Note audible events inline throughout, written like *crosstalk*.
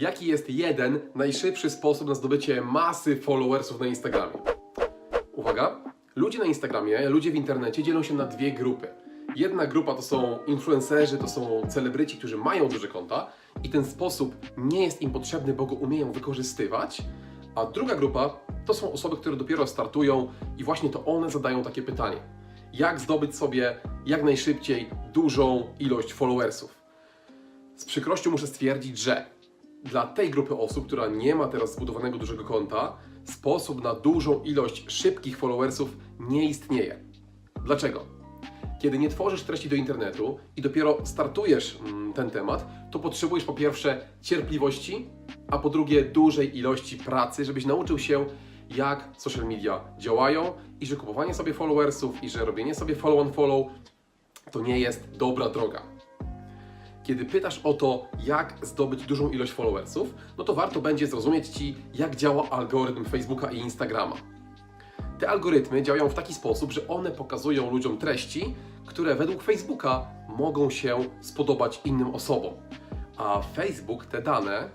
jaki jest jeden najszybszy sposób na zdobycie masy followersów na Instagramie. Uwaga, ludzie na Instagramie, ludzie w internecie dzielą się na dwie grupy. Jedna grupa to są influencerzy, to są celebryci, którzy mają duże konta i ten sposób nie jest im potrzebny, bo go umieją wykorzystywać. A druga grupa to są osoby, które dopiero startują i właśnie to one zadają takie pytanie. Jak zdobyć sobie jak najszybciej dużą ilość followersów? Z przykrością muszę stwierdzić, że dla tej grupy osób, która nie ma teraz zbudowanego dużego konta, sposób na dużą ilość szybkich followersów nie istnieje. Dlaczego? Kiedy nie tworzysz treści do internetu i dopiero startujesz mm, ten temat, to potrzebujesz po pierwsze cierpliwości, a po drugie dużej ilości pracy, żebyś nauczył się, jak social media działają i że kupowanie sobie followersów i że robienie sobie follow on follow to nie jest dobra droga. Kiedy pytasz o to, jak zdobyć dużą ilość followersów, no to warto będzie zrozumieć Ci, jak działa algorytm Facebooka i Instagrama. Te algorytmy działają w taki sposób, że one pokazują ludziom treści, które według Facebooka mogą się spodobać innym osobom. A Facebook te dane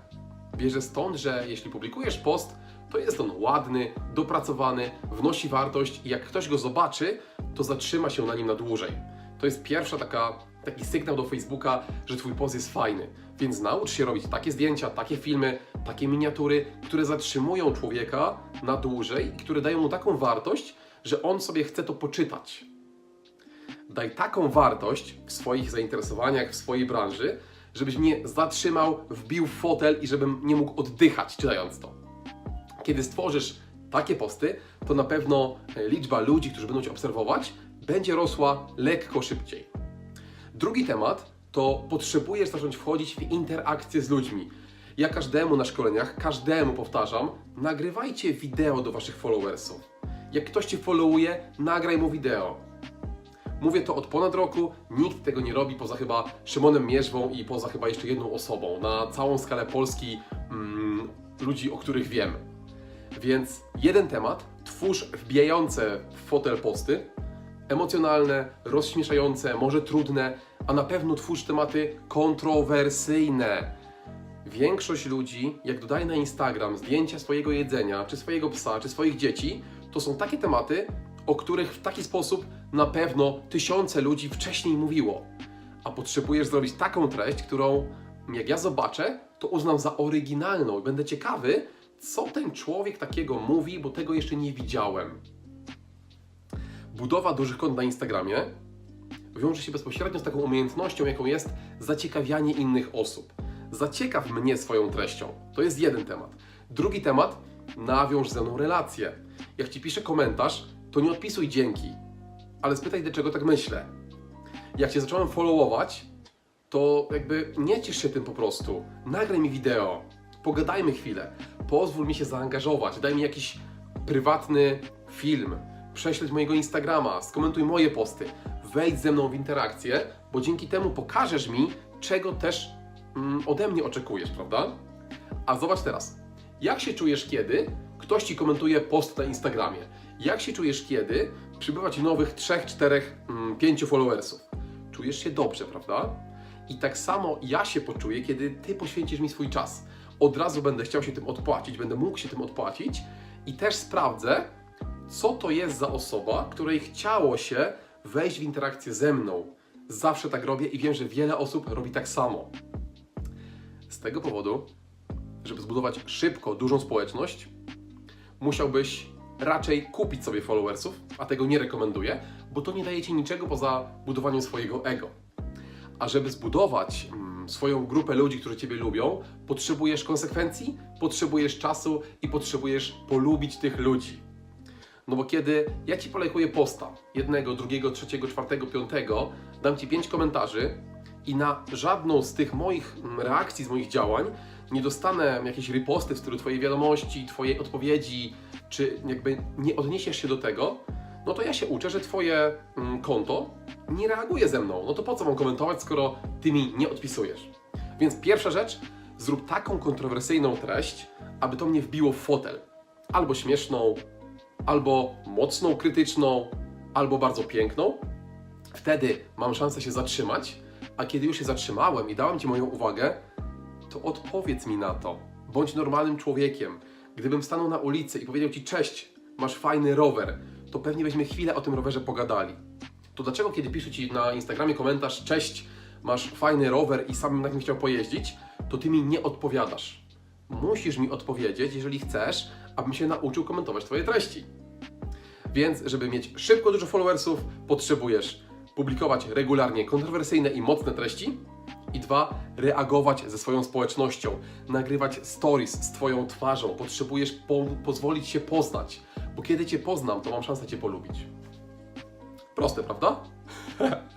bierze stąd, że jeśli publikujesz post, to jest on ładny, dopracowany, wnosi wartość i jak ktoś go zobaczy, to zatrzyma się na nim na dłużej. To jest pierwsza taka, taki sygnał do Facebooka, że Twój post jest fajny. Więc naucz się robić takie zdjęcia, takie filmy, takie miniatury, które zatrzymują człowieka na dłużej i które dają mu taką wartość, że on sobie chce to poczytać. Daj taką wartość w swoich zainteresowaniach, w swojej branży, żebyś mnie zatrzymał, wbił w fotel i żebym nie mógł oddychać czytając to. Kiedy stworzysz takie posty, to na pewno liczba ludzi, którzy będą Cię obserwować, będzie rosła lekko szybciej. Drugi temat to potrzebujesz zacząć wchodzić w interakcję z ludźmi. Ja każdemu na szkoleniach, każdemu powtarzam, nagrywajcie wideo do Waszych followersów. Jak ktoś Cię followuje, nagraj mu wideo. Mówię to od ponad roku, nikt tego nie robi poza chyba Szymonem Mierzwą i poza chyba jeszcze jedną osobą na całą skalę Polski mm, ludzi, o których wiem. Więc jeden temat, twórz wbijające w fotel posty, emocjonalne, rozśmieszające, może trudne, a na pewno twórz tematy kontrowersyjne. Większość ludzi, jak dodaje na Instagram zdjęcia swojego jedzenia, czy swojego psa, czy swoich dzieci, to są takie tematy, o których w taki sposób na pewno tysiące ludzi wcześniej mówiło. A potrzebujesz zrobić taką treść, którą jak ja zobaczę, to uznam za oryginalną i będę ciekawy, co ten człowiek takiego mówi, bo tego jeszcze nie widziałem. Budowa dużych kont na Instagramie wiąże się bezpośrednio z taką umiejętnością, jaką jest zaciekawianie innych osób. Zaciekaw mnie swoją treścią. To jest jeden temat. Drugi temat, nawiąż ze mną relację. Jak ci piszę komentarz, to nie odpisuj dzięki, ale spytaj, dlaczego tak myślę. Jak cię zacząłem followować, to jakby nie ciesz się tym po prostu. Nagraj mi wideo, pogadajmy chwilę, pozwól mi się zaangażować, daj mi jakiś prywatny film, prześleć mojego Instagrama, skomentuj moje posty, wejdź ze mną w interakcję, bo dzięki temu pokażesz mi, czego też mm, ode mnie oczekujesz, prawda? A zobacz teraz, jak się czujesz, kiedy ktoś ci komentuje post na Instagramie? Jak się czujesz, kiedy przybywa ci nowych 3, 4, 5 followersów? Czujesz się dobrze, prawda? I tak samo ja się poczuję, kiedy ty poświęcisz mi swój czas. Od razu będę chciał się tym odpłacić, będę mógł się tym odpłacić i też sprawdzę, co to jest za osoba, której chciało się wejść w interakcję ze mną. Zawsze tak robię i wiem, że wiele osób robi tak samo. Z tego powodu, żeby zbudować szybko dużą społeczność, musiałbyś raczej kupić sobie followersów, a tego nie rekomenduję, bo to nie daje ci niczego poza budowaniem swojego ego. A żeby zbudować mm, swoją grupę ludzi, którzy Ciebie lubią, potrzebujesz konsekwencji, potrzebujesz czasu i potrzebujesz polubić tych ludzi. No bo kiedy ja Ci polejkuję posta, jednego, drugiego, trzeciego, czwartego, piątego, dam Ci pięć komentarzy i na żadną z tych moich mm, reakcji, z moich działań nie dostanę jakieś riposty w stylu Twojej wiadomości, Twojej odpowiedzi, czy jakby nie odniesiesz się do tego, no to ja się uczę, że Twoje mm, konto nie reaguje ze mną. No to po co mam komentować, skoro Ty mi nie odpisujesz? Więc pierwsza rzecz, zrób taką kontrowersyjną treść, aby to mnie wbiło w fotel. Albo śmieszną, albo mocną, krytyczną, albo bardzo piękną. Wtedy mam szansę się zatrzymać, a kiedy już się zatrzymałem i dałem Ci moją uwagę, to odpowiedz mi na to. Bądź normalnym człowiekiem. Gdybym stanął na ulicy i powiedział Ci cześć, masz fajny rower, to pewnie byśmy chwilę o tym rowerze pogadali. To dlaczego kiedy piszę Ci na Instagramie komentarz cześć, masz fajny rower i sam na nim chciał pojeździć, to Ty mi nie odpowiadasz. Musisz mi odpowiedzieć, jeżeli chcesz, abym się nauczył komentować Twoje treści. Więc, żeby mieć szybko dużo followersów, potrzebujesz publikować regularnie kontrowersyjne i mocne treści. I dwa, reagować ze swoją społecznością, nagrywać stories z Twoją twarzą. Potrzebujesz po pozwolić się poznać, bo kiedy Cię poznam, to mam szansę Cię polubić. Proste, prawda? *laughs*